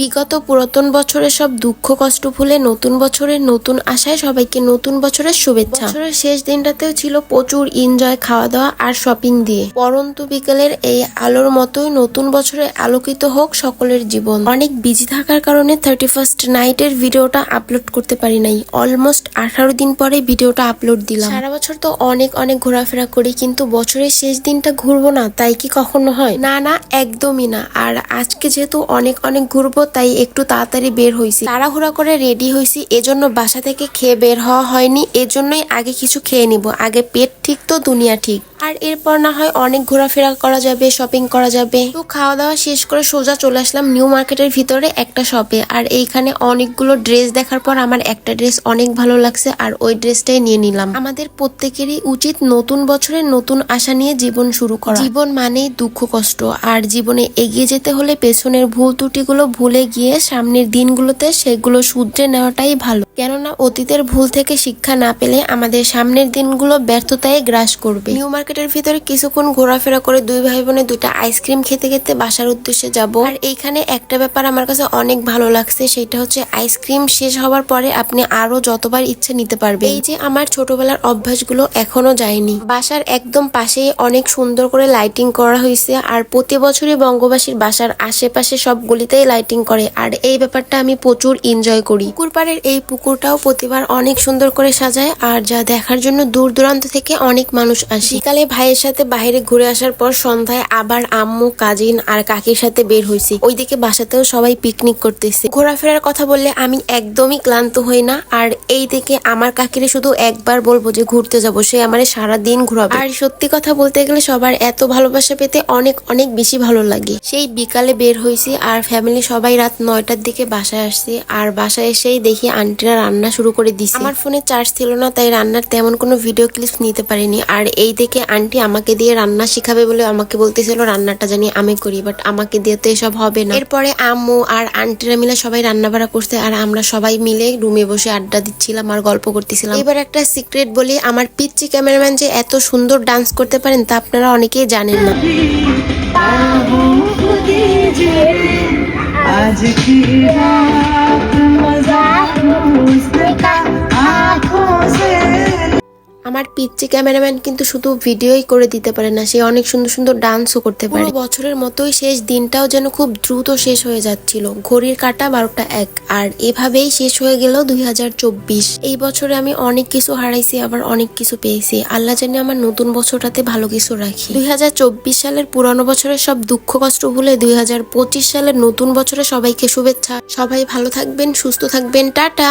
বিগত পুরাতন বছরের সব দুঃখ কষ্ট ভুলে নতুন বছরের নতুন আশায় সবাইকে নতুন বছরের শুভেচ্ছা। বছরের শেষ দিনটাতেও ছিল প্রচুর এনজয় খাওয়া দাওয়া আর শপিং দিয়ে। পরন্তু বিকেলের এই আলোর মতোই নতুন বছরে আলোকিত হোক সকলের জীবন। অনেক বিজি থাকার কারণে থার্টি ফার্স্ট নাইটের ভিডিওটা আপলোড করতে পারি নাই। অলমোস্ট আঠারো দিন পরে ভিডিওটা আপলোড দিলাম। সারা বছর তো অনেক অনেক ঘোরাফেরা করি, কিন্তু বছরের শেষ দিনটা ঘুরবো না, তাই কি কখনো হয়? না না, একদমই না। আর আজকে যেহেতু অনেক অনেক ঘুরবো তাই একটু তাড়াতাড়ি বের হয়েছি তাড়াহুড়া করে রেডি হয়েছি এজন্য বাসা থেকে খেয়ে বের হওয়া হয়নি, এজন্যই আগে কিছু খেয়ে নিব। আগে পেট ঠিক তো, দুনিয়া ঠিক। আর এরপর না হয় অনেক ঘোরাফেরা করা যাবে শপিং করা যাবে। তো খাওয়া দাওয়া শেষ করে সোজা চলে আসলাম নিউ মার্কেটের ভিতরে একটা শপে আর এইখানে অনেকগুলো ড্রেস দেখার পর আমার একটা ড্রেস অনেক ভালো লাগছে আর ওই ড্রেসটাই নিয়ে নিলাম। আমাদের প্রত্যেকেরই উচিত নতুন বছরের নতুন আশা নিয়ে জীবন শুরু করা। জীবন মানেই দুঃখ, কষ্ট। আর জীবনে এগিয়ে যেতে হলে পেছনের ভুল ত্রুটিগুলো ভুলে গিয়ে সামনের দিনগুলোতে সেগুলো শুধরে নেওয়াটাই ভালো। কেননা অতীতের ভুল থেকে শিক্ষা না পেলে আমাদের সামনের দিনগুলো ব্যর্থতায় গ্রাস করবে। নিউ মার্কেটের ভিতরে কিছুক্ষণ ঘোরাফেরা করে দুই ভাই বোনে দুইটা আইসক্রিম খেতে খেতে বাসার উদ্দেশ্যে যাব। আর এইখানে একটা ব্যাপার আমার কাছে অনেক ভালো লাগছে, সেটা হচ্ছে আইসক্রিম শেষ হওয়ার পরে আপনি আরও যতবার ইচ্ছে নিতে পারবেন। এই যে আমার ছোটবেলার অভ্যাসগুলো এখনও যায়নি। বাসার একদম পাশেই অনেক সুন্দর করে লাইটিং করা হয়েছে, আর প্রতি বছরই বঙ্গবাসীর বাসার আশেপাশে সব গলিতেই লাইটিং করে, আর এই ব্যাপারটা আমি প্রচুর এনজয় করি। পুকুর পাড়ের এই পুকুরটাও প্রতিবার অনেক সুন্দর করে সাজায় আর যা দেখার জন্য দূর দূরান্ত থেকে অনেক মানুষ আসে। বিকালে ভাইয়ের সাথে বাইরে ঘুরে আসার পর সন্ধ্যায় আবার আম্মু, কাজিন আর কাকির সাথে বের হয়েছি ওইদিকে বাসাতেও সবাই পিকনিক করতেছে। ঘোরাফেরার কথা বললে আমি একদমই ক্লান্ত হই না আর এই দিকে আমার কাকিরে শুধু একবার বলব যে ঘুরতে যাব, সে আমার সারা দিন ঘুরাবে। আর সত্যি কথা বলতে গেলে সবার এত ভালোবাসা পেতে অনেক অনেক বেশি ভালো লাগে। সেই বিকালে বের হয়েছি আর ফ্যামিলি সবাই রাত নয়টার দিকে বাসায় আসছি। আর বাসায় এসেই দেখি আন্টিরা দুপুরে রান্না শুরু করে দিছি। আমার ফোনে চার্জ ছিল না তাই রান্নার তেমন কোনো ভিডিও ক্লিপস নিতে পারিনি। আর এই থেকে আন্টি আমাকে দিয়ে রান্না শিখাবে বলে আমাকে বলতেছিল রান্নাটা জানি আমি করি বাট আমাকে দিয়ে তো এসব হবে না। এরপরে আম্মু আর আন্টিরা মিলে সবাই রান্না বাড়া করছে আর আমরা সবাই মিলে রুমে বসে আড্ডা দিচ্ছিলাম আর গল্প করতেছিলাম। এবার একটা সিক্রেট বলি আমার পিচ্চি ক্যামেরাম্যান যে এত সুন্দর ডান্স করতে পারেন তা আপনারা অনেকেই জানেন না। আজ কি আমার পিচ্ছি ক্যামেরাম্যান কিন্তু শুধু ভিডিওই করে দিতে পারে না, সে অনেক সুন্দর সুন্দর ডান্সও করতে পারে বছরের মতোই শেষ দিনটাও যেন খুব দ্রুত শেষ হয়ে যাচ্ছিল। ঘড়ির কাটা বারোটা এক, আর এভাবেই শেষ হয়ে গেল দুই হাজার চব্বিশ। এই বছরে আমি অনেক কিছু হারাইছি, আবার অনেক কিছু পেয়েছি। আল্লাহ জানি আমার নতুন বছরটাতে ভালো কিছু রাখি। দুই হাজার চব্বিশ সালের পুরানো বছরের সব দুঃখ কষ্ট ভুলে দুই হাজার পঁচিশ সালের নতুন বছরে সবাইকে শুভেচ্ছা। সবাই ভালো থাকবেন, সুস্থ থাকবেন, টাটা!